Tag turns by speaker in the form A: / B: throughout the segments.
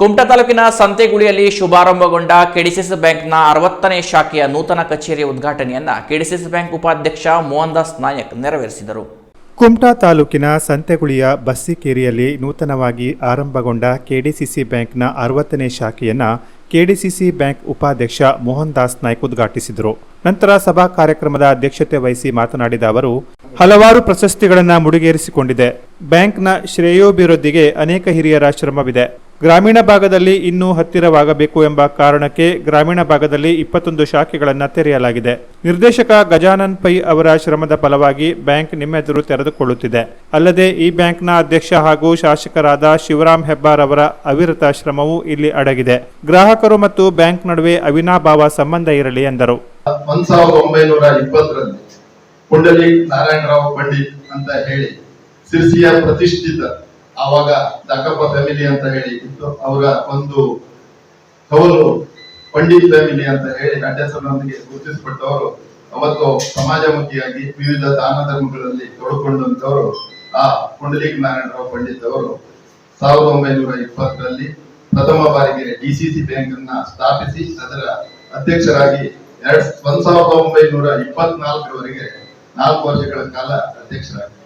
A: ಕುಮಟಾ ತಾಲೂಕಿನ ಸಂತೆಗುಳಿಯಲ್ಲಿ ಶುಭಾರಂಭಗೊಂಡ ಕೆಡಿಸಿಸ್ ಬ್ಯಾಂಕ್ನ ಅರವತ್ತನೇ ಶಾಖೆಯ ನೂತನ ಕಚೇರಿ ಉದ್ಘಾಟನೆಯನ್ನ ಕೆಡಿಸಿಸ್ ಬ್ಯಾಂಕ್ ಉಪಾಧ್ಯಕ್ಷ ಮೋಹನ್ ದಾಸ್ ನಾಯಕ್ ನೆರವೇರಿಸಿದರು.
B: ಕುಮಟಾ ತಾಲೂಕಿನ ಸಂತೆಗುಳಿಯ ಬಸ್ಸಿಕೇರಿಯಲ್ಲಿ ನೂತನವಾಗಿ ಆರಂಭಗೊಂಡ ಕೆಡಿಸಿಸಿ ಬ್ಯಾಂಕ್ನ ಅರವತ್ತನೇ ಶಾಖೆಯನ್ನು ಕೆಡಿಸಿಸಿ ಬ್ಯಾಂಕ್ ಉಪಾಧ್ಯಕ್ಷ ಮೋಹನ್ ದಾಸ್ ನಾಯ್ಕ್ ಉದ್ಘಾಟಿಸಿದರು. ನಂತರ ಸಭಾ ಕಾರ್ಯಕ್ರಮದ ಅಧ್ಯಕ್ಷತೆ ವಹಿಸಿ ಮಾತನಾಡಿದ ಅವರು, ಹಲವಾರು ಪ್ರಶಸ್ತಿಗಳನ್ನು ಮುಡಿಗೇರಿಸಿಕೊಂಡಿದೆ. ಬ್ಯಾಂಕ್ನ ಶ್ರೇಯೋಭಿವೃದ್ಧಿಗೆ ಅನೇಕ ಹಿರಿಯರ ಶ್ರಮವಿದೆ. ಗ್ರಾಮೀಣ ಭಾಗದಲ್ಲಿ ಇನ್ನೂ ಹತ್ತಿರವಾಗಬೇಕು ಎಂಬ ಕಾರಣಕ್ಕೆ ಗ್ರಾಮೀಣ ಭಾಗದಲ್ಲಿ ಇಪ್ಪತ್ತೊಂದು ಶಾಖೆಗಳನ್ನು ತೆರೆಯಲಾಗಿದೆ. ನಿರ್ದೇಶಕ ಗಜಾನನ್ ಪೈ ಅವರ ಶ್ರಮದ ಫಲವಾಗಿ ಬ್ಯಾಂಕ್ ನಿಮ್ಮೆದುರು ತೆರೆದುಕೊಳ್ಳುತ್ತಿದೆ. ಅಲ್ಲದೆ ಈ ಬ್ಯಾಂಕ್ನ ಅಧ್ಯಕ್ಷ ಹಾಗೂ ಶಾಸಕರಾದ ಶಿವರಾಮ್ ಹೆಬ್ಬಾರ್ ಅವರ ಅವಿರತ ಶ್ರಮವೂ ಇಲ್ಲಿ ಅಡಗಿದೆ. ಗ್ರಾಹಕರು ಮತ್ತು ಬ್ಯಾಂಕ್ ನಡುವೆ ಅವಿನಾಭಾವ ಸಂಬಂಧ ಇರಲಿ ಎಂದರು.
C: ಒಂದ್ ಸಾವಿರದ ಒಂಬೈನೂರ ಇಪ್ಪತ್ತರಲ್ಲಿ ಪುಂಡಲಿ ನಾರಾಯಣರಾವ್ ಪಂಡಿತ್ ಅಂತ ಹೇಳಿ ಸಿರ್ಸಿಯ ಪ್ರತಿಷ್ಠಿತ ಆವಾಗ ದಾಕಪ್ಪ ಫ್ಯಾಮಿಲಿ ಅಂತ ಹೇಳಿ ಇತ್ತು. ಅವರ ಒಂದು ಕವಲು ಪಂಡಿತ್ ಫ್ಯಾಮಿಲಿ ಅಂತ ಹೇಳಿ ಅಡ್ಡಸರೊಂದಿಗೆ ಗುರುತಿಸಲ್ಪಟ್ಟವರು ಅವತ್ತು ಸಮಾಜಮುಖಿಯಾಗಿ ವಿವಿಧ ದಾನ ಧರ್ಮಗಳಲ್ಲಿ ತೊಡಕೊಂಡಂತವರು ಆ ಪುಂಡಲೀಕ್ ನಾರಾಯಣರಾವ್ ಪಂಡಿತ್ ಅವರು. ಸಾವಿರದ ಒಂಬೈನೂರ ಇಪ್ಪತ್ತರಲ್ಲಿ ಪ್ರಥಮ ಬಾರಿಗೆ ಡಿಸಿಸಿ ಬ್ಯಾಂಕ್ ಅನ್ನ ಸ್ಥಾಪಿಸಿ ಅದರ ಅಧ್ಯಕ್ಷರಾಗಿ ಎರಡ್ ಒಂದ್ ಸಾವಿರದ ಒಂಬೈನೂರ ಇಪ್ಪತ್ನಾಲ್ಕರವರೆಗೆ ನಾಲ್ಕು ವರ್ಷಗಳ ಕಾಲ ಅಧ್ಯಕ್ಷರಾಗಿ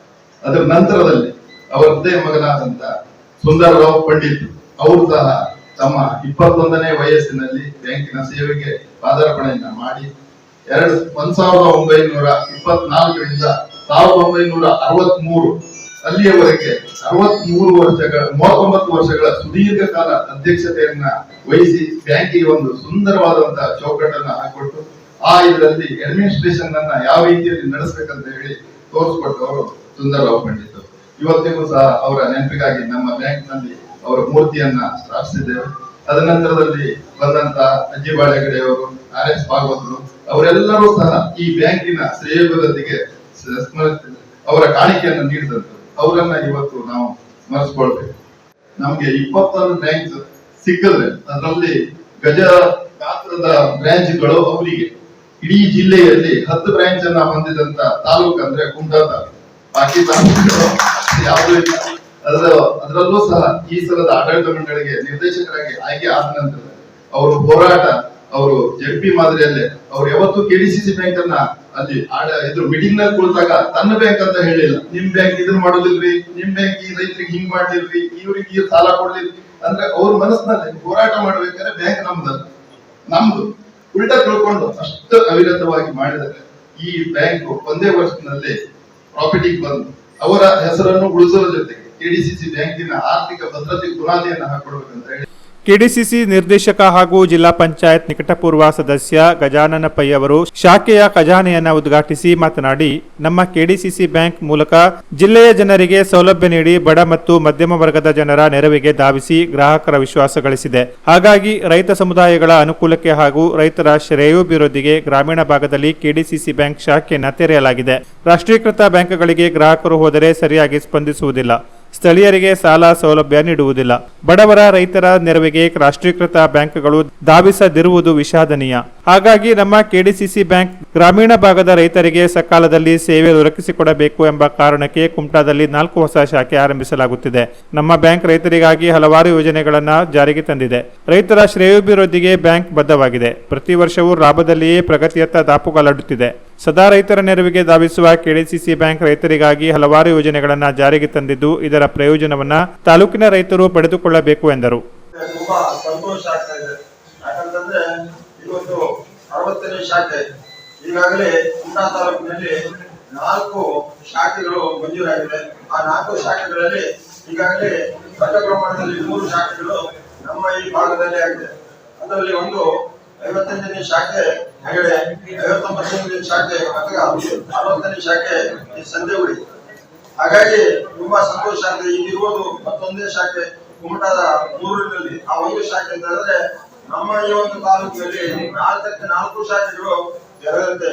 C: ಅದರ ನಂತರದಲ್ಲಿ ಅವರದ್ದೇ ಮಗನಾದಂತ ಸುಂದರರಾವ್ ಪಂಡಿತ್, ಅವರು ಸಹ ತಮ್ಮ ಇಪ್ಪತ್ತೊಂದನೇ ವಯಸ್ಸಿನಲ್ಲಿ ಬ್ಯಾಂಕಿನ ಸೇವೆಗೆ ಪಾದಾರ್ಪಣೆಯನ್ನ ಮಾಡಿ, ಎರಡು, ಒಂದ್ ಸಾವಿರದ ಒಂಬೈನೂರ ಇಪ್ಪತ್ನಾಲ್ಕರಿಂದ ಸಾವಿರದ ಒಂಬೈನೂರ ಅರವತ್ತ್ ಮೂರು ಅಲ್ಲಿಯವರೆಗೆ ಅರವತ್ಮೂರು ವರ್ಷಗಳ, ಮೂವತ್ತೊಂಬತ್ತು ವರ್ಷಗಳ ಸುದೀರ್ಘ ಕಾಲ ಅಧ್ಯಕ್ಷತೆಯನ್ನ ವಹಿಸಿ ಬ್ಯಾಂಕಿಗೆ ಒಂದು ಸುಂದರವಾದಂತಹ ಚೌಕಟ್ಟನ್ನ ಹಾಕೊಟ್ಟು ಆ ಇದರಲ್ಲಿ ಅಡ್ಮಿನಿಸ್ಟ್ರೇಷನ್ ಅನ್ನ ಯಾವ ರೀತಿಯಲ್ಲಿ ನಡೆಸಬೇಕಂತ ಹೇಳಿ ತೋರಿಸ್ಕೊಟ್ಟವರು ಸುಂದರರಾವ್ ಪಂಡಿತ್ ಇವತ್ತಿಗೂ ಸಹ ಅವರ ನೆನಪಿಗಾಗಿ ನಮ್ಮ ಬ್ಯಾಂಕ್ನಲ್ಲಿ ಅವರ ಮೂರ್ತಿಯನ್ನ ಸ್ಥಾಪಿಸಿದ್ದೇವೆ. ತದನಂತರದಲ್ಲಿ ಬಂದಂತ ಅಜ್ಜಿ ಬಾಳೆಗಡೆಯವರು ಆರ್ ಎಸ್ ಭಾಗವತರು, ಅವರೆಲ್ಲರೂ ಸಹ ಈ ಬ್ಯಾಂಕಿನ ಶ್ರೇಯೋಭಿವೃದ್ಧಿಗೆ ಸ- ಅವರ ಕಾಣಿಕೆಯನ್ನು ನೀಡಿದಂತ ಅವರನ್ನ ಇವತ್ತು ನಾವು ಮರೆಸ್ಕೊಳ್ಬೇಕು. ನಮ್ಗೆ ಇಪ್ಪತ್ತಾರು ಬ್ಯಾಂಕ್ ಸಿಕ್ಕಿದ್ರೆ ಅದರಲ್ಲಿ ಗಜ ಗಾತ್ರದ ಬ್ರಾಂಚ್ಗಳು ಅವರಿಗೆ. ಇಡೀ ಜಿಲ್ಲೆಯಲ್ಲಿ ಹತ್ತು ಬ್ರಾಂಚ್ ಅನ್ನ ಹೊಂದಿದಂತ ತಾಲೂಕು ಅಂದ್ರೆ ಕುಂಟಾ ತಾಲೂಕು. ಬಾಕಿ ಯಾವುದೂ ಇಲ್ಲ. ಅದರ ಅದರಲ್ಲೂ ಸಹ ಈ ಸಲದ ಆಡಳಿತ ಮಂಡಳಿಗೆ ನಿರ್ದೇಶಕರಾಗಿ ಆಯ್ಕೆ ಆದ ನಂತರ ಅವರು ಹೋರಾಟ ಅವರು ಪಿ ಮಾದರಿಯಲ್ಲೇ ಅವ್ರು ಯಾವತ್ತೂ ಕೆಡಿಸಿಸಿ ಬ್ಯಾಂಕ್ ಅನ್ನ ಅಲ್ಲಿ ಇದ್ರ ಮೀಟಿಂಗ್ನಲ್ಲಿ ಕುಳಿತಾಗ ತನ್ನ ಬ್ಯಾಂಕ್ ಅಂತ ಹೇಳಿಲ್ಲ. ನಿಮ್ ಬ್ಯಾಂಕ್ ಇದನ್ನ ಮಾಡೋದಿಲ್ರಿ, ನಿಮ್ ಬ್ಯಾಂಕ್ ಈ ರೈತರಿಗೆ ಹಿಂಗ್ ಮಾಡ್ಲಿಲ್ರಿ, ಇವ್ರಿಗೆ ಈ ಸಾಲ ಕೊಡ್ಲಿಲ್ರಿ ಅಂದ್ರೆ ಅವ್ರ ಮನಸ್ಸಿನಲ್ಲಿ ಹೋರಾಟ ಮಾಡ್ಬೇಕಾದ್ರೆ ಬ್ಯಾಂಕ್ ನಮ್ದಲ್ಲ ನಮ್ದು. ಉಲ್ಟಾ ತಿಳ್ಕೊಂಡು ಅಷ್ಟು ಅವಿರತವಾಗಿ ಮಾಡಿದರೆ ಈ ಬ್ಯಾಂಕ್ ಒಂದೇ ವರ್ಷದಲ್ಲಿ ಪ್ರಾಫಿಟಿಗೆ ಬಂದು ಅವರ ಹೆಸರನ್ನು ಉಳಿಸುವ ಜೊತೆಗೆ ಕೆಡಿಸಿಸಿ ಬ್ಯಾಂಕಿನ ಆರ್ಥಿಕ ಭದ್ರತೆ ಬುನಾದಿಯನ್ನು ಹಾಕೊಡ್ಬೇಕಂತ ಹೇಳಿ.
B: ಕೆಡಿಸಿಸಿ ನಿರ್ದೇಶಕ ಹಾಗೂ ಜಿಲ್ಲಾ ಪಂಚಾಯತ್ ನಿಕಟಪೂರ್ವ ಸದಸ್ಯ ಗಜಾನನ ಪೈ ಅವರು ಶಾಖೆಯ ಖಜಾನೆಯನ್ನು ಉದ್ಘಾಟಿಸಿ ಮಾತನಾಡಿ, ನಮ್ಮ ಕೆಡಿಸಿಸಿ ಬ್ಯಾಂಕ್ ಮೂಲಕ ಜಿಲ್ಲೆಯ ಜನರಿಗೆ ಸೌಲಭ್ಯ ನೀಡಿ ಬಡ ಮತ್ತು ಮಧ್ಯಮ ವರ್ಗದ ಜನರ ನೆರವಿಗೆ ಧಾವಿಸಿ ಗ್ರಾಹಕರ ವಿಶ್ವಾಸ ಗಳಿಸಿದೆ. ಹಾಗಾಗಿ ರೈತ ಸಮುದಾಯಗಳ ಅನುಕೂಲಕ್ಕೆ ಹಾಗೂ ರೈತರ ಶ್ರೇಯೋಭಿವೃದ್ಧಿಗೆ ಗ್ರಾಮೀಣ ಭಾಗದಲ್ಲಿ ಕೆಡಿಸಿಸಿ ಬ್ಯಾಂಕ್ ಶಾಖೆಯನ್ನು ತೆರೆಯಲಾಗಿದೆ. ರಾಷ್ಟ್ರೀಕೃತ ಬ್ಯಾಂಕ್ಗಳಿಗೆ ಗ್ರಾಹಕರು ಹೋದರೆ ಸರಿಯಾಗಿ ಸ್ಪಂದಿಸುವುದಿಲ್ಲ. ಸ್ಥಳೀಯರಿಗೆ ಸಾಲ ಸೌಲಭ್ಯ ನೀಡುವುದಿಲ್ಲ. ಬಡವರ ರೈತರ ನೆರವಿಗೆ ರಾಷ್ಟ್ರೀಕೃತ ಬ್ಯಾಂಕ್ಗಳು ಧಾವಿಸದಿರುವುದು ವಿಷಾದನೀಯ. ಹಾಗಾಗಿ ನಮ್ಮ ಕೆಡಿಸಿಸಿ ಬ್ಯಾಂಕ್ ಗ್ರಾಮೀಣ ಭಾಗದ ರೈತರಿಗೆ ಸಕಾಲದಲ್ಲಿ ಸೇವೆ ದೊರಕಿಸಿಕೊಡಬೇಕು ಎಂಬ ಕಾರಣಕ್ಕೆ ಕುಮಟಾದಲ್ಲಿ ನಾಲ್ಕು ಹೊಸ ಶಾಖೆ ಆರಂಭಿಸಲಾಗುತ್ತಿದೆ. ನಮ್ಮ ಬ್ಯಾಂಕ್ ರೈತರಿಗಾಗಿ ಹಲವಾರು ಯೋಜನೆಗಳನ್ನು ಜಾರಿಗೆ ತಂದಿದೆ. ರೈತರ ಶ್ರೇಯೋಭಿವೃದ್ಧಿಗೆ ಬ್ಯಾಂಕ್ ಬದ್ಧವಾಗಿದೆ. ಪ್ರತಿ ವರ್ಷವೂ ಲಾಭದಲ್ಲಿಯೇ ಪ್ರಗತಿಯತ್ತ ದಾಪುಗಾಲಾಡುತ್ತಿದೆ. ಸದಾ ರೈತರ ನೆರವಿಗೆ ಧಾವಿಸುವ ಕೆಡಿಸಿಸಿ ಬ್ಯಾಂಕ್ ರೈತರಿಗಾಗಿ ಹಲವಾರು ಯೋಜನೆಗಳನ್ನು ಜಾರಿಗೆ ತಂದಿದ್ದು, ಇದರ ಪ್ರಯೋಜನವನ್ನ ತಾಲೂಕಿನ ರೈತರು ಪಡೆದುಕೊಳ್ಳಬೇಕು ಎಂದರು
D: ತುಂಬಾ ಸಂತೋಷ ಆಗ್ತಾ ಇದೆ ಯಾಕಂತಂದ್ರೆ ಇವತ್ತು ಅರವತ್ತನೇ ಶಾಖೆ. ಈಗಾಗಲೇ ಕುಮಟಾ ತಾಲೂಕಿನಲ್ಲಿ ನಾಲ್ಕು ಶಾಖೆಗಳು ಮಂಜೂರಾಗಿದೆ ಆ ನಾಲ್ಕು ಶಾಖೆಗಳಲ್ಲಿ ಈಗಾಗಲೇ ದೊಡ್ಡ ಪ್ರಮಾಣದಲ್ಲಿ ಮೂರು ಶಾಖೆಗಳು ನಮ್ಮ ಈ ಭಾಗದಲ್ಲಿ ಆಗಿದೆ. ಅದರಲ್ಲಿ ಒಂದು ಐವತ್ತೈದನೇ ಶಾಖೆ ಹೆಗಡೆ, ಐವತ್ತೊಂಬತ್ತನೇ ಶಾಖೆ ಅಥವಾ ಅರವತ್ತನೇ ಶಾಖೆ ಈ ಸಂದೇಗುಡಿ. ಹಾಗಾಗಿ ತುಂಬಾ ಸಂತೋಷ ಆಗಿದೆ. ಇಲ್ಲಿರುವುದು ಮತ್ತೊಂದೇ ಶಾಖೆ, ಕುಮಟಾದ ಮೂರಿನಲ್ಲಿ ಆ ಒಂದು ಶಾಖೆ ಅಂತ ಹೇಳಿದ್ರೆ ನಮ್ಮ ಈ ಒಂದು ತಾಲೂಕಿನಲ್ಲಿ ನಾಲ್ಕಕ್ಕೆ ನಾಲ್ಕು ಶಾಖೆಗಳು ತೆರೆದಂತೆ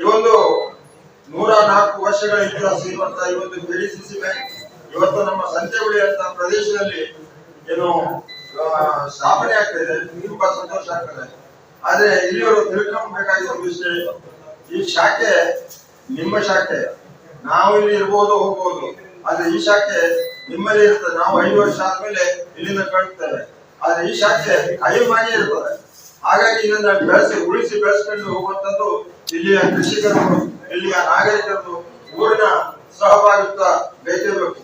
D: ಈ ಒಂದು ನೂರ ನಾಲ್ಕು ವರ್ಷಗಳ ಇತಿಹಾಸ ಇರುವಂತಹ ಈ ಒಂದು ಕೆಡಿಸಿಸಿ ಬ್ಯಾಂಕ್ ಇವತ್ತು ನಮ್ಮ ಸಂತೆಗುಳಿ ಅಂತ ಪ್ರದೇಶದಲ್ಲಿ ಏನು ಸ್ಥಾಪನೆ ಆಗ್ತಾ ಇದೆ. ತುಂಬಾ ಸಂತೋಷ ಆಗ್ತದೆ. ಆದ್ರೆ ಇಲ್ಲಿಯವರು ತಿಳ್ಕೊಬೇಕಾಗಿರೋ ವಿಷಯ ಈ ಶಾಖೆ ನಿಮ್ಮ ಶಾಖೆ. ನಾವು ಇಲ್ಲಿ ಇರ್ಬೋದು, ಹೋಗ್ಬೋದು. ಆದ್ರೆ ಈ ಶಾಖೆ ನಿಮ್ಮಲ್ಲಿ ಇರ್ತದೆ. ನಾವು ಐದು ವರ್ಷ ಆದ್ಮೇಲೆ ಇಲ್ಲಿಂದ ಕಳಿಸ್ತೇವೆ ಆದ್ರೆ ಈ ಶಾಖೆ ಕಾಯಮಾಗಿ ಇರ್ತದೆ ಹಾಗಾಗಿ ಇದನ್ನ ಬೆಳೆಸಿ, ಉಳಿಸಿ ಬೆಳೆಸ್ಕೊಂಡು ಹೋಗುವಂತದ್ದು ಇಲ್ಲಿಯ ಕೃಷಿಕರು ಇಲ್ಲಿಯ ನಾಗರಿಕರು ಊರಿನ ಸಹಭಾಗಿತ್ವ ಬೇಕಿರಬೇಕು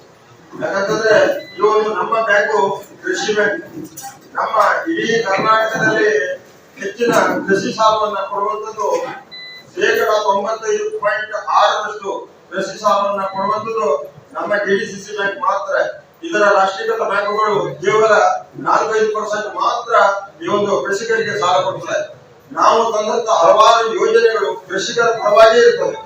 D: ಬೇಕು ಯಾಕಂತಂದ್ರೆ ಇವತ್ತು ನಮ್ಮ ಬ್ಯಾಂಕು ಕೃಷಿ ಬ್ಯಾಂಕ್. ನಮ್ಮ ಇಡೀ ಕರ್ನಾಟಕದಲ್ಲಿ ಹೆಚ್ಚಿನ ಕೃಷಿ ಸಾಲವನ್ನ ಕೊಡುವಂಥದ್ದು ಶೇಕಡ ತೊಂಬತ್ತೈದು ಪಾಯಿಂಟ್ ಆರರಷ್ಟು ಕೃಷಿ ಸಾಲವನ್ನ ಕೊಡುವಂಥದ್ದು ನಮ್ಮ ಕೆಡಿಸಿಸಿ ಬ್ಯಾಂಕ್ ಮಾತ್ರ. ಇದರ ರಾಷ್ಟ್ರೀಕೃತ ಬ್ಯಾಂಕುಗಳು ಕೇವಲ ನಾಲ್ಕೈದು ಪರ್ಸೆಂಟ್ ಮಾತ್ರ ಈ ಒಂದು ಕೃಷಿಕರಿಗೆ ಸಾಲ ಕೊಡ್ತಾರೆ ನಾವು ತಂದಂತ ಹಲವಾರು ಯೋಜನೆಗಳು ಕೃಷಿಕರ ಪರವಾಗಿ ಇರ್ತದೆ.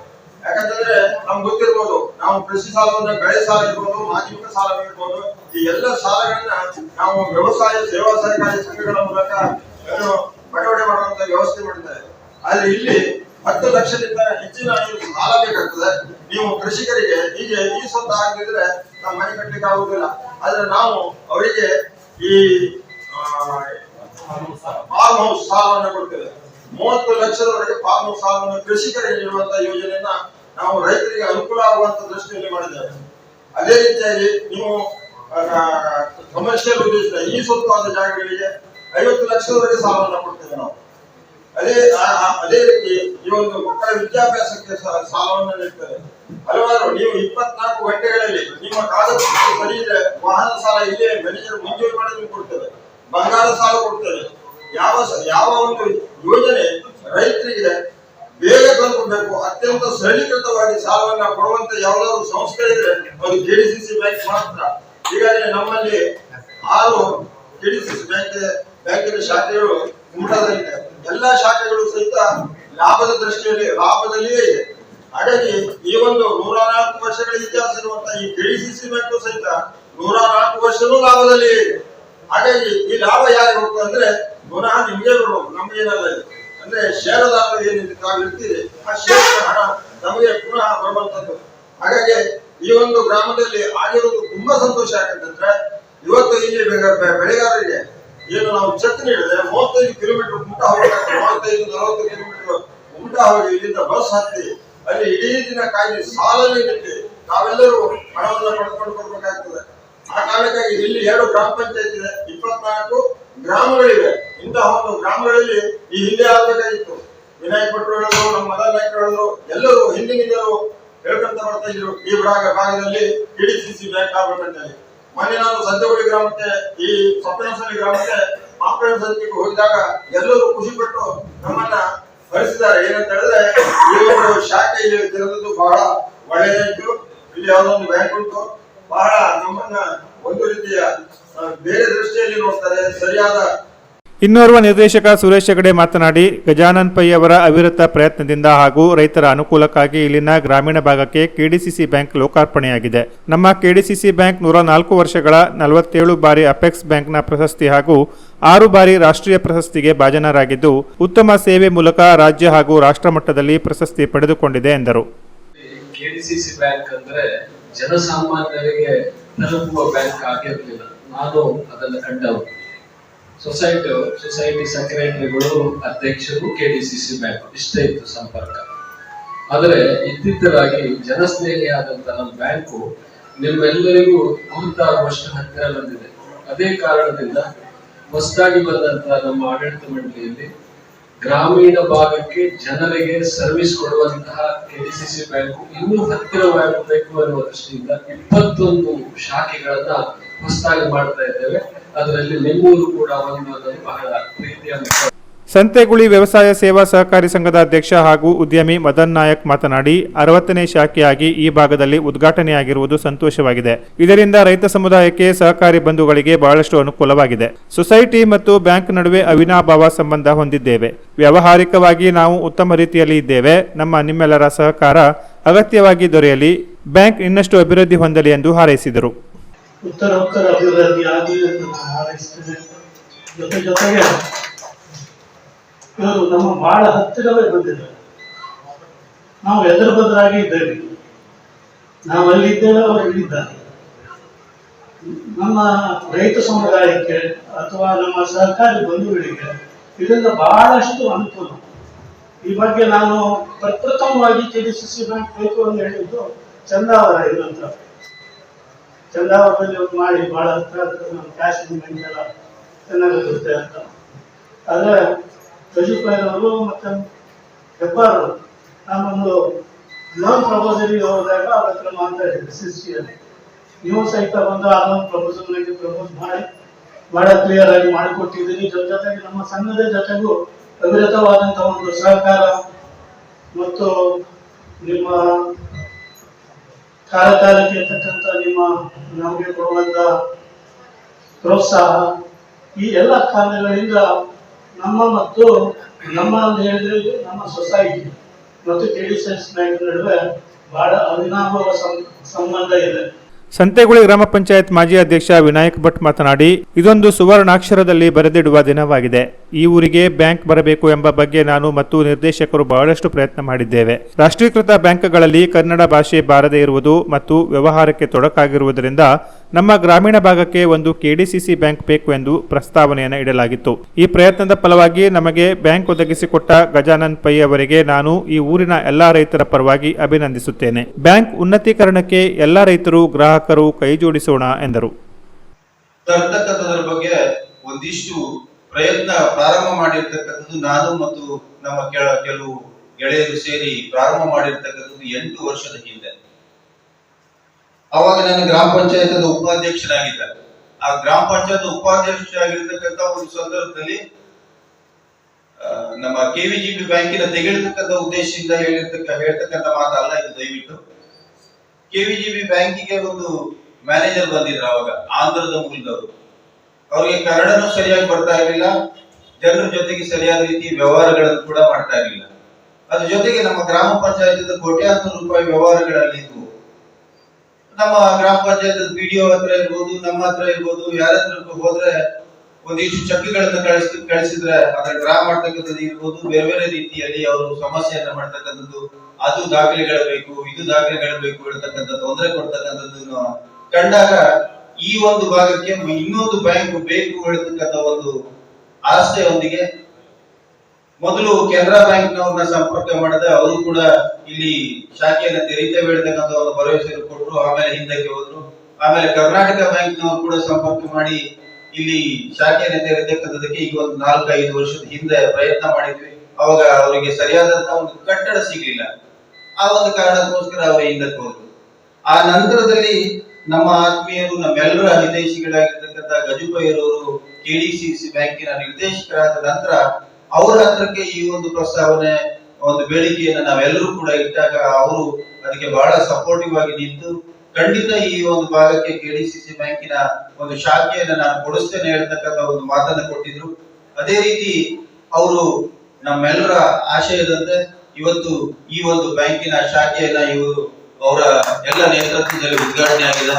D: ಯಾಕಂತಂದ್ರೆ ನಮ್ಗೆ ಗೊತ್ತಿರ್ಬೋದು, ನಾವು ಕೃಷಿ ಸಾಲವನ್ನು ಬೆಳೆ ಸಾಲ ಇರ್ಬೋದು, ಮಾಧ್ಯಮಿಕ ಸಾಲ ಇರ್ಬೋದು, ಈ ಎಲ್ಲ ಸಾಲಗಳನ್ನ ನಾವು ವ್ಯವಸಾಯ, ಸೇವಾ ಸಹಕಾರಿ ಸಂಘಗಳ ಮೂಲಕ ಏನು ಬಟವಣೆ ಮಾಡುವಂತ ವ್ಯವಸ್ಥೆ ಮಾಡಿದ್ದಾರೆ. ಆದ್ರೆ ಇಲ್ಲಿ ಹತ್ತು ಲಕ್ಷದಿಂದ ಹೆಚ್ಚಿನ ಸಾಲ ಬೇಕಾಗ್ತದೆ. ನೀವು ಕೃಷಿಕರಿಗೆ ಹೀಗೆ ಈ ಸ್ವಂತ ಆಗದಿದ್ರೆ ನಮ್ಮ ಮನೆ ಕಟ್ಟಲಿಕ್ಕೆ ಆಗುದಿಲ್ಲ. ಆದ್ರೆ ನಾವು ಅವರಿಗೆ ಈ ಫಾರ್ಮ್ ಹೌಸ್ ಸಾಲವನ್ನು ಕೊಡ್ತೇವೆ. ಮೂವತ್ತು ಲಕ್ಷದವರೆಗೆ ಫಾರ್ಮ್ ಹೌಸ್ ಸಾಲವನ್ನು ಕೃಷಿಕರಿಗೆ ನೀಡುವಂತ ಯೋಜನೆಯನ್ನ ನಾವು ರೈತರಿಗೆ ಅನುಕೂಲ ಆಗುವಂತ ದೃಷ್ಟಿಯಲ್ಲಿ ಮಾಡಿದ್ದೇವೆ. ಅದೇ ರೀತಿಯಾಗಿ ನೀವು ಕಮರ್ಷಿಯಲ್ ಉದ್ದೇಶದ ಈ ಸ್ವತ್ತು ಆದ ಜಾಗಗಳಿಗೆ ಐವತ್ತು ಲಕ್ಷದವರೆಗೆ ಸಾಲವನ್ನು ಕೊಡ್ತೇವೆ ನಾವು. ಅದೇ ಅದೇ ರೀತಿ ಈ ಒಂದು ಮಕ್ಕಳ ವಿದ್ಯಾಭ್ಯಾಸಕ್ಕೆ ಸಾಲವನ್ನು ನೀಡ್ತಾರೆ. ಹಲವಾರು, ನೀವು ಇಪ್ಪತ್ನಾಲ್ಕು ಗಂಟೆಗಳಲ್ಲಿ ನಿಮ್ಮ ಕಾಲ ಸರಿ ಇದ್ರೆ ವಾಹನ ಸಾಲ ಇಲ್ಲೇ ಮ್ಯಾನೇಜರ್ ಮಂಜೂರು ಮಾಡಿ ಕೊಡ್ತದೆ ಬಂಗಾರ ಸಾಲ ಕೊಡ್ತದೆ ಯಾವ ಸ- ಯಾವ ಒಂದು ಯೋಜನೆ ರೈತರಿಗೆ ಬೇಗ ತಲುಪಬೇಕು ಅತ್ಯಂತ ಸರಳೀಕೃತವಾಗಿ ಸಾಲವನ್ನ ಕೊಡುವಂತ ಯಾವ್ದಾದ್ರು ಸಂಸ್ಥೆ ಇದ್ರೆ ಅದು ಕೆಡಿಸಿಸಿ ಬ್ಯಾಂಕ್ ಮಾತ್ರ. ಈಗಾಗಲೇ ನಮ್ಮಲ್ಲಿ ಆರು ಕೆಡಿಸಿಸಿ ಬ್ಯಾಂಕ್ ಬ್ಯಾಂಕಿನ ಶಾಖೆಗಳು ಕುಮಟಾದಲ್ಲಿದೆ ಎಲ್ಲಾ ಶಾಖೆಗಳು ಸಹಿತ ಲಾಭದ ದೃಷ್ಟಿಯಲ್ಲಿ, ಲಾಭದಲ್ಲಿಯೇ ಇದೆ ಹಾಗಾಗಿ ಈ ಒಂದು ನೂರ ನಾಲ್ಕು ವರ್ಷಗಳ ಇತಿಹಾಸ ಇರುವಂತಹ ಈ ಕೆಡಿಸಿಸಿ ಬ್ಯಾಂಕ್ ಸಹಿತ ನೂರ ನಾಲ್ಕು ವರ್ಷನೂ ಲಾಭದಲ್ಲಿಯೇ ಇದೆ ಹಾಗಾಗಿ ಈ ಲಾಭ ಯಾರು ಹೋಗ್ತದೆ ಅಂದ್ರೆ ಪುನಃ ನಿಮ್ಗೆ ಬರ್ಬೇಕು ನಮ್ಗೇನಲ್ಲ ಅಂದ್ರೆ ಷೇರುದಾರರು ಏನಿದೆ ತಾವು ಇರ್ತೀರಿ ಆ ಶೇರ ಹಣ ನಮಗೆ ಪುನಃ ಬರುವಂತದ್ದು. ಹಾಗಾಗಿ ಈ ಒಂದು ಗ್ರಾಮದಲ್ಲಿ ಆಗಿರೋದು ತುಂಬಾ ಸಂತೋಷ ಯಾಕಂತಂದ್ರೆ ಇವತ್ತು ಇಲ್ಲಿ ಬೆಳೆಗಾರರಿಗೆ ಏನು ನಾವು ಚೆಕ್ ನೀಡಿದ್ರೆ ಮೂವತ್ತೈದು ಕಿಲೋಮೀಟರ್ ಊಟ ಹೋಗಿ ಮೂವತ್ತೈದು, ನಲವತ್ತು ಕಿಲೋಮೀಟರ್ ಊಟ ಹೋಗಿ ಇಲ್ಲಿಂದ ಬಸ್ ಹತ್ತಿ ಅಲ್ಲಿ ಇಡೀ ದಿನ ಕಾಯ್ದು ಸಾಲಲ್ಲಿ ನಿಂತು ನಾವೆಲ್ಲರೂ ಹಣವನ್ನು ಪಡ್ಕೊಂಡು ಕೊಡ್ಬೇಕಾಗ್ತದೆ. ಆ ಕಾರಣಕ್ಕಾಗಿ ಇಲ್ಲಿ ಎರಡು ಗ್ರಾಮ ಪಂಚಾಯತ್ ಇದೆ, ಇಪ್ಪತ್ನಾಲ್ಕು ಗ್ರಾಮಗಳಿವೆ. ಇಂತಹ ಒಂದು ಗ್ರಾಮಗಳಲ್ಲಿ ಈ ಹಿಂದೆ ಆಗಬೇಕಾಗಿತ್ತು. ವಿನಾಯಕ ಭಟ್ರು ನಮ್ಮ ಮದ ನಾಯಕ ಎಲ್ಲರೂ ಹಿಂದಿನಿಂದಲೂ ಹೇಳ್ಕೊಂತ ಬರ್ತಾ ಇದ್ರು ಈ ಭಾಗ ಭಾಗದಲ್ಲಿ ಸಿ ಬ್ಯಾಂಕ್ ಆಗ್ಬೇಕಂತ ಮೊನ್ನೆ ನಾನು ಸಂತೆಗುಡಿ ಗ್ರಾಮಕ್ಕೆ, ಈ ಸಪ್ತನಸಲಿ ಗ್ರಾಮಕ್ಕೆ ಮಾಪನ ಸಂತೆಗೆ ಹೋಗಿದಾಗ ಎಲ್ಲರೂ ಖುಷಿ ಪಟ್ಟು ನಮ್ಮನ್ನ ಭರಿಸಿದ್ದಾರೆ ಏನಂತ ಹೇಳಿದ್ರೆ, ಈ ಒಂದು ಶಾಖೆ ಇಲ್ಲಿ ತೆರೆದದ್ದು ಬಹಳ ಒಳ್ಳೆಯದಾಯ್ತು. ಇಲ್ಲಿ ಯಾವುದೋ ಒಂದು ಬ್ಯಾಂಕ್ ಉಂಟು. ಬಹಳ ನಮ್ಮನ್ನ ಒಂದು ರೀತಿಯ ಬೇರೆ ದೃಷ್ಟಿಯಲ್ಲಿ ನೋಡ್ತಾರೆ. ಸರಿಯಾದ
B: ಇನ್ನೋರ್ವ ನಿರ್ದೇಶಕ ಸುರೇಶ್ ಹೆಗಡೆ ಮಾತನಾಡಿ ಗಜಾನನ್ ಪೈ ಅವರ ಅವಿರತ ಪ್ರಯತ್ನದಿಂದ ಹಾಗೂ ರೈತರ ಅನುಕೂಲಕ್ಕಾಗಿ ಇಲ್ಲಿನ ಗ್ರಾಮೀಣ ಭಾಗಕ್ಕೆ ಕೆಡಿಸಿಸಿ ಬ್ಯಾಂಕ್ ಲೋಕಾರ್ಪಣೆಯಾಗಿದೆ. ನಮ್ಮ ಕೆಡಿಸಿಸಿ ಬ್ಯಾಂಕ್ ನೂರ ನಾಲ್ಕು ವರ್ಷಗಳ ನಲವತ್ತೇಳು ಬಾರಿ ಅಪೆಕ್ಸ್ ಬ್ಯಾಂಕ್ನ ಪ್ರಶಸ್ತಿ ಹಾಗೂ ಆರು ಬಾರಿ ರಾಷ್ಟ್ರೀಯ ಪ್ರಶಸ್ತಿಗೆ ಭಾಜನರಾಗಿದ್ದು, ಉತ್ತಮ ಸೇವೆ ಮೂಲಕ ರಾಜ್ಯ ಹಾಗೂ ರಾಷ್ಟ್ರ ಮಟ್ಟದಲ್ಲಿ ಪ್ರಶಸ್ತಿ ಪಡೆದುಕೊಂಡಿದೆ ಎಂದರು.
E: ಬ್ಯಾಂಕ್ ಸೊಸೈಟಿ ಸೊಸೈಟಿ ಸೆಕ್ರೆಟರಿಗಳು, ಅಧ್ಯಕ್ಷರು ಕೆಡಿಸಿಸಿ ಬ್ಯಾಂಕ್ ಇಷ್ಟೇ ಇತ್ತು ಸಂಪರ್ಕ. ಆದರೆ ಇದ್ದಿದ್ದರಾಗಿ ಜನಸ್ನೇಹಿಯಾದಂತಹ ನಮ್ಮ ಬ್ಯಾಂಕು ನಿಮ್ಮೆಲ್ಲರಿಗೂ ಗುರುತಾಗುವಷ್ಟು ಹತ್ತಿರ ಬಂದಿದೆ. ಅದೇ ಕಾರಣದಿಂದ ಹೊಸದಾಗಿ ಬಂದಂತ ನಮ್ಮ ಆಡಳಿತ ಮಂಡಳಿಯಲ್ಲಿ ಗ್ರಾಮೀಣ ಭಾಗಕ್ಕೆ ಜನರಿಗೆ ಸರ್ವಿಸ್ ಕೊಡುವಂತಹ ಕೆಡಿಸಿಸಿ ಬ್ಯಾಂಕು ಇನ್ನೂ ಹತ್ತಿರವಾಗಬೇಕು ಅನ್ನುವ ದೃಷ್ಟಿಯಿಂದ ಇಪ್ಪತ್ತೊಂದು ಶಾಖೆಗಳನ್ನ ಹೊಸದಾಗಿ ಮಾಡ್ತಾ ಇದ್ದೇವೆ. ಅದರಲ್ಲಿ ಕೂಡ ಒಂದು ಬಹಳ ಪ್ರೀತಿಯ.
B: ಸಂತೆಗುಳಿ ವ್ಯವಸಾಯ ಸೇವಾ ಸಹಕಾರಿ ಸಂಘದ ಅಧ್ಯಕ್ಷ ಹಾಗೂ ಉದ್ಯಮಿ ಮದನ್ ನಾಯಕ್ ಮಾತನಾಡಿ, ಅರವತ್ತನೇ ಶಾಖೆಯಾಗಿ ಈ ಭಾಗದಲ್ಲಿ ಉದ್ಘಾಟನೆಯಾಗಿರುವುದು ಸಂತೋಷವಾಗಿದೆ. ಇದರಿಂದ ರೈತ ಸಮುದಾಯಕ್ಕೆ ಸಹಕಾರಿ ಬಂಧುಗಳಿಗೆ ಬಹಳಷ್ಟು ಅನುಕೂಲವಾಗಿದೆ. ಸೊಸೈಟಿ ಮತ್ತು ಬ್ಯಾಂಕ್ ನಡುವೆ ಅವಿನಾಭಾವ ಸಂಬಂಧ ಹೊಂದಿದ್ದೇವೆ. ವ್ಯಾವಹಾರಿಕವಾಗಿ ನಾವು ಉತ್ತಮ ರೀತಿಯಲ್ಲಿ ಇದ್ದೇವೆ. ನಮ್ಮ ನಿಮ್ಮೆಲ್ಲರ ಸಹಕಾರ ಅಗತ್ಯವಾಗಿ ದೊರೆಯಲಿ. ಬ್ಯಾಂಕ್ ಇನ್ನಷ್ಟು ಅಭಿವೃದ್ಧಿ ಹೊಂದಲಿ ಎಂದು ಹಾರೈಸಿದರು.
F: ಉತ್ತರ ಉತ್ತರ ಅಭಿವೃದ್ಧಿ ಆಗಲಿ ನಾನು ಹಾರೈಸ್ತೇನೆ ಜೊತೆ ಜೊತೆಗೆ ಇವರು ನಮ್ಮ ಬಹಳ ಹತ್ತಿರವೇ ಬಂದಿದ್ದಾರೆ. ನಾವು ಎದುರು ಬದರಾಗಿ ಇದ್ದೇವೆ. ನಾವು ಅಲ್ಲಿದ್ದೇವೆ, ಅವರು ಇಲ್ಲಿದ್ದಾರೆ. ನಮ್ಮ ರೈತ ಸಮುದಾಯಕ್ಕೆ ಅಥವಾ ನಮ್ಮ ಸರ್ಕಾರಿ ಬಂಧುಗಳಿಗೆ ಇದರಿಂದ ಬಹಳಷ್ಟು ಅನುಕೂಲ. ಈ ಬಗ್ಗೆ ನಾನು ಪ್ರಪ್ರಥಮವಾಗಿ K D C C bank ಬೇಕು ಅಂತ ಹೇಳಿದ್ದು ಚಂದಾವರ ಇರುವಂತ ಚಂದಾವರದಲ್ಲಿ ಒಂದು ಮಾಡಿ ಬಹಳ ಹತ್ರ ಹತ್ರ ನಮ್ಮ ಮೈಂಡ್ ಎಲ್ಲ ಚೆನ್ನಾಗಿರುತ್ತೆ ಅಂತ. ಆದರೆ ಅವರು ಮತ್ತು ಹೆಬ್ಬಾರ್ ನಾನೊಂದು ಲೋನ್ ಪ್ರಪೋಸಲ್ಗೆ ಹೋದಾಗ ಅವ್ರ ಹತ್ರ ಸಿ ಅಲ್ಲಿ. ನೀವು ಸಹಿತ ಬಂದು ಆ ಲೋನ್ ಪ್ರಪೋಸಲ್ ನನಗೆ ಪ್ರಪೋಸ್ ಮಾಡಿ, ಬಹಳ ಕ್ಲಿಯರ್ ಆಗಿ ಮಾಡಿಕೊಟ್ಟಿದ್ದೀನಿ ಜೊತೆ ಜೊತೆಗೆ ನಮ್ಮ ಸಂಘದ ಜೊತೆಗೂ ಅವಿರತವಾದಂತಹ ಒಂದು ಸಹಕಾರ ಮತ್ತು ನಿಮ್ಮ ಕಾಲಕಾಲಕ್ಕೆ ಇರ್ತಕ್ಕಂಥ ನಿಮ್ಮ ನಮಗೆ ಕೊಡುವಂತ ಪ್ರೋತ್ಸಾಹ, ಈ ಎಲ್ಲ ಕಾರಣಗಳಿಂದ ನಮ್ಮ ಮತ್ತು ನಮ್ಮ ಅಂತ ಹೇಳಿದ್ರೆ ನಮ್ಮ ಸೊಸೈಟಿ ಮತ್ತು ಕೆ ಡಿ ಬ್ಯಾಂಕ್ ನಡುವೆ ಬಹಳ ಅವಿನಾಭಾವ ಸಂಬಂಧ ಇದೆ.
B: ಸಂತೆಗುಳಿ ಗ್ರಾಮ ಪಂಚಾಯತ್ ಮಾಜಿ ಅಧ್ಯಕ್ಷ ವಿನಾಯಕ್ ಭಟ್ ಮಾತನಾಡಿ, ಇದೊಂದು ಸುವರ್ಣಾಕ್ಷರದಲ್ಲಿ ಬರೆದಿಡುವ ದಿನವಾಗಿದೆ. ಈ ಊರಿಗೆ ಬ್ಯಾಂಕ್ ಬರಬೇಕು ಎಂಬ ಬಗ್ಗೆ ನಾನು ಮತ್ತು ನಿರ್ದೇಶಕರು ಬಹಳಷ್ಟು ಪ್ರಯತ್ನ ಮಾಡಿದ್ದೇವೆ. ರಾಷ್ಟ್ರೀಕೃತ ಬ್ಯಾಂಕ್ಗಳಲ್ಲಿ ಕನ್ನಡ ಭಾಷೆ ಬಾರದೇ ಇರುವುದು ಮತ್ತು ವ್ಯವಹಾರಕ್ಕೆ ತೊಡಕಾಗಿರುವುದರಿಂದ ನಮ್ಮ ಗ್ರಾಮೀಣ ಭಾಗಕ್ಕೆ ಒಂದು ಕೆಡಿಸಿಸಿ ಬ್ಯಾಂಕ್ ಬೇಕು ಎಂದು ಪ್ರಸ್ತಾವನೆಯನ್ನು ಇಡಲಾಗಿತ್ತು. ಈ ಪ್ರಯತ್ನದ ಫಲವಾಗಿ ನಮಗೆ ಬ್ಯಾಂಕ್ ಒದಗಿಸಿಕೊಟ್ಟ ಗಜಾನನ್ ಪೈ ಅವರಿಗೆ ನಾನು ಈ ಊರಿನ ಎಲ್ಲಾ ರೈತರ ಪರವಾಗಿ ಅಭಿನಂದಿಸುತ್ತೇನೆ. ಬ್ಯಾಂಕ್ ಉನ್ನತೀಕರಣಕ್ಕೆ ಎಲ್ಲಾ ರೈತರು, ಗ್ರಾಹಕರು ಕೈಜೋಡಿಸೋಣ ಎಂದರು.
G: ತರ್ತಕ್ಕಂಥದ್ರ ಬಗ್ಗೆ ಒಂದಿಷ್ಟು ಪ್ರಯತ್ನ ಪ್ರಾರಂಭ ಮಾಡಿರ್ತಕ್ಕಂಥದ್ದು ನಾನು ಮತ್ತು ನಮ್ಮ ಕೆಲ- ಕೆಲವು ಗೆಳೆಯರು ಸೇರಿ ಪ್ರಾರಂಭ ಮಾಡಿರ್ತಕ್ಕಂಥದ್ದು ಎಂಟು ವರ್ಷದ ಹಿಂದೆ. ಅವಾಗ ನಾನು ಗ್ರಾಮ ಪಂಚಾಯತ್ ಉಪಾಧ್ಯಕ್ಷನಾಗಿದ್ದೆ ಆ ಗ್ರಾಮ ಪಂಚಾಯತ್ ಉಪಾಧ್ಯಕ್ಷರಾಗಿರ್ತಕ್ಕಂಥ ಒಂದು ಸಂದರ್ಭದಲ್ಲಿ ನಮ್ಮ ಕೆವಿಜಿಬಿ ಬ್ಯಾಂಕಿನ ತೆಗೆಳ್ತಕ್ಕಂಥ ಉದ್ದೇಶದಿಂದ ಹೇಳಿರ್ತಕ್ಕ, ಹೇಳ್ತಕ್ಕಂಥ ಮಾತಲ್ಲ ಇದು ದಯವಿಟ್ಟು. ಕೆವಿಜಿಬಿ ಬ್ಯಾಂಕಿಗೆ ಒಂದು ಮ್ಯಾನೇಜರ್ ಬಂದಿದ್ರು ಅವಾಗ, ಆಂಧ್ರದ ಮೂಲದವರು. ಅವ್ರಿಗೆ ಕನ್ನಡನೂ ಸರಿಯಾಗಿ ಬರ್ತಾ ಇರಲಿಲ್ಲ, ಜನರ ಜೊತೆಗೆ ಸರಿಯಾದ ರೀತಿ ವ್ಯವಹಾರಗಳನ್ನು ಕೂಡ ಮಾಡ್ತಾ ಇರಲಿಲ್ಲ. ಅದ್ರ ಜೊತೆಗೆ ನಮ್ಮ ಗ್ರಾಮ ಪಂಚಾಯತ್ ಕೋಟ್ಯಾಂತರ ರೂಪಾಯಿ ವ್ಯವಹಾರಗಳಲ್ಲಿ ಇದ್ವು ನಮ್ಮ ಗ್ರಾಮ ಪಂಚಾಯತ್ ಬಿಡಿಒ ಹತ್ರ ಇರ್ಬೋದು, ನಮ್ಮ ಹತ್ರ ಇರ್ಬೋದು ಯಾರ ಹತ್ರ ಹೋದ್ರೆ ಒಂದಿಷ್ಟು ಚೆಕ್ಗಳನ್ನ ಕಳಿಸ್ ಕಳಿಸಿದ್ರೆ ಅದರ ಡ್ರಾ ಮಾಡ್ತಕ್ಕಂಥದ್ದು ಇರ್ಬೋದು, ಬೇರೆ ಬೇರೆ ರೀತಿಯಲ್ಲಿ ಅವರು ಸಮಸ್ಯೆಯನ್ನ ಮಾಡ್ತಕ್ಕಂಥದ್ದು. ಅದು ದಾಖಲೆಗಳು ಬೇಕು, ಇದು ದಾಖಲೆಗಳು ಬೇಕು ಹೇಳ್ತಕ್ಕಂಥ ತೊಂದರೆ ಕೊಡ್ತಕ್ಕಂಥದ್ದನ್ನು ಕಂಡಾಗ ಈ ಒಂದು ಭಾಗಕ್ಕೆ ಇನ್ನೊಂದು ಬ್ಯಾಂಕ್ ಬೇಕು ಹೇಳ್ತಕ್ಕಂಥ ಒಂದು ಆಸ್ಥೆಯೊಂದಿಗೆ ಮೊದಲು ಕೆನರಾ ಬ್ಯಾಂಕ್ ನವ್ರನ್ನ ಸಂಪರ್ಕ ಮಾಡಿದೆ ಅವರು ಕೂಡ ಇಲ್ಲಿ ಶಾಖೆಯನ್ನ ತೆರೀತೇವೆ ಹೇಳ್ತಕ್ಕಂಥ ಒಂದು ಭರವಸೆ ಕೊಟ್ಟರು ಆಮೇಲೆ ಹಿಂದಕ್ಕೆ ಹೋದ್ರು. ಆಮೇಲೆ ಕರ್ನಾಟಕ ಬ್ಯಾಂಕ್ ನವರು ಕೂಡ ಸಂಪರ್ಕ ಮಾಡಿ ಇಲ್ಲಿ ಶಾಖೆಯನ್ನ ತೆರೆತಕ್ಕಂಥದಕ್ಕೆ ಈಗ ಒಂದು ನಾಲ್ಕು ಐದು ವರ್ಷದ ಹಿಂದೆ ಪ್ರಯತ್ನ ಮಾಡಿದ್ವಿ. ಅವಾಗ ಅವರಿಗೆ ಸರಿಯಾದಂತಹ ಒಂದು ಕಟ್ಟಡ ಸಿಗ್ಲಿಲ್ಲ. ಆ ಒಂದು ಕಾರಣಕ್ಕೋಸ್ಕರ ಅವರು ಹಿಂದಕ್ಕೆ ಹೋದ್ರು. ಆ ನಂತರದಲ್ಲಿ ನಮ್ಮ ಆತ್ಮೀಯರು, ನಮ್ಮೆಲ್ಲರ ಹಿತೈಷಿಗಳಾಗಿರ್ತಕ್ಕಂಥ ಗಜುಪಯ್ಯರವರು ಕೆಡಿಸಿಸಿ ಬ್ಯಾಂಕಿನ ನಿರ್ದೇಶಕರಾದ ನಂತರ ಅವರ ಹತ್ರಕ್ಕೆ ಈ ಒಂದು ಪ್ರಸ್ತಾವನೆ, ಒಂದು ಬೇಡಿಕೆಯನ್ನ ನಾವೆಲ್ಲರೂ ಕೂಡ ಇಟ್ಟಾಗ ಅವರು ಅದಕ್ಕೆ ಬಹಳ ಸಪೋರ್ಟಿವ್ ಆಗಿ ನಿಂತು ಖಂಡಿತ ಈ ಒಂದು ಭಾಗಕ್ಕೆ ಕೆಡಿಸಿಸಿ ಬ್ಯಾಂಕಿನ ಒಂದು ಶಾಖೆಯನ್ನ ನಾನು ಕೊಡಿಸ್ತೇನೆ ಹೇಳ್ತಕ್ಕಂಥ ಒಂದು ಮಾತನ್ನು ಕೊಟ್ಟಿದ್ರು. ಅದೇ ರೀತಿ ಅವರು ನಮ್ಮೆಲ್ಲರ ಆಶಯದಂತೆ ಇವತ್ತು ಈ ಒಂದು ಬ್ಯಾಂಕಿನ ಶಾಖೆಯನ್ನ ಇವರು ಅವರ ಎಲ್ಲ ನೇತೃತ್ವದಲ್ಲಿ ಉದ್ಘಾಟನೆ ಆಗಿದೆ.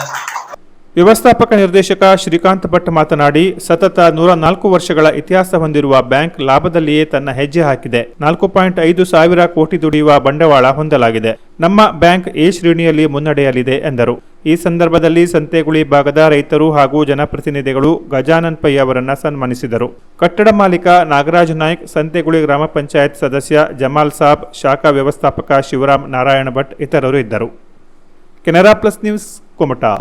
B: ವ್ಯವಸ್ಥಾಪಕ ನಿರ್ದೇಶಕ ಶ್ರೀಕಾಂತ್ ಭಟ್ ಮಾತನಾಡಿ, ಸತತ ನೂರ ನಾಲ್ಕು ವರ್ಷಗಳ ಇತಿಹಾಸ ಹೊಂದಿರುವ ಬ್ಯಾಂಕ್ ಲಾಭದಲ್ಲಿಯೇ ತನ್ನ ಹೆಜ್ಜೆ ಹಾಕಿದೆ. ನಾಲ್ಕು ಪಾಯಿಂಟ್ ಐದು ಸಾವಿರ ಕೋಟಿ ದುಡಿಯುವ ಬಂಡವಾಳ ಹೊಂದಲಾಗಿದೆ. ನಮ್ಮ ಬ್ಯಾಂಕ್ ಎ ಶ್ರೇಣಿಯಲ್ಲಿ ಮುನ್ನಡೆಯಲಿದೆ, ಎಂದರು. ಈ ಸಂದರ್ಭದಲ್ಲಿ ಸಂತೆಗುಳಿ ಭಾಗದ ರೈತರು ಹಾಗೂ ಜನಪ್ರತಿನಿಧಿಗಳು ಗಜಾನನ್ ಪೈ ಅವರನ್ನು ಸನ್ಮಾನಿಸಿದರು. ಕಟ್ಟಡ ಮಾಲೀಕ ನಾಗರಾಜ್ ನಾಯ್ಕ್, ಸಂತೆಗುಳಿ ಗ್ರಾಮ ಪಂಚಾಯತ್ ಸದಸ್ಯ ಜಮಾಲ್ ಸಾಬ್, ಶಾಖಾ ವ್ಯವಸ್ಥಾಪಕ ಶಿವರಾಮ್ ನಾರಾಯಣ ಭಟ್ ಇತರರು ಇದ್ದರು. Canara plus news, Kumta.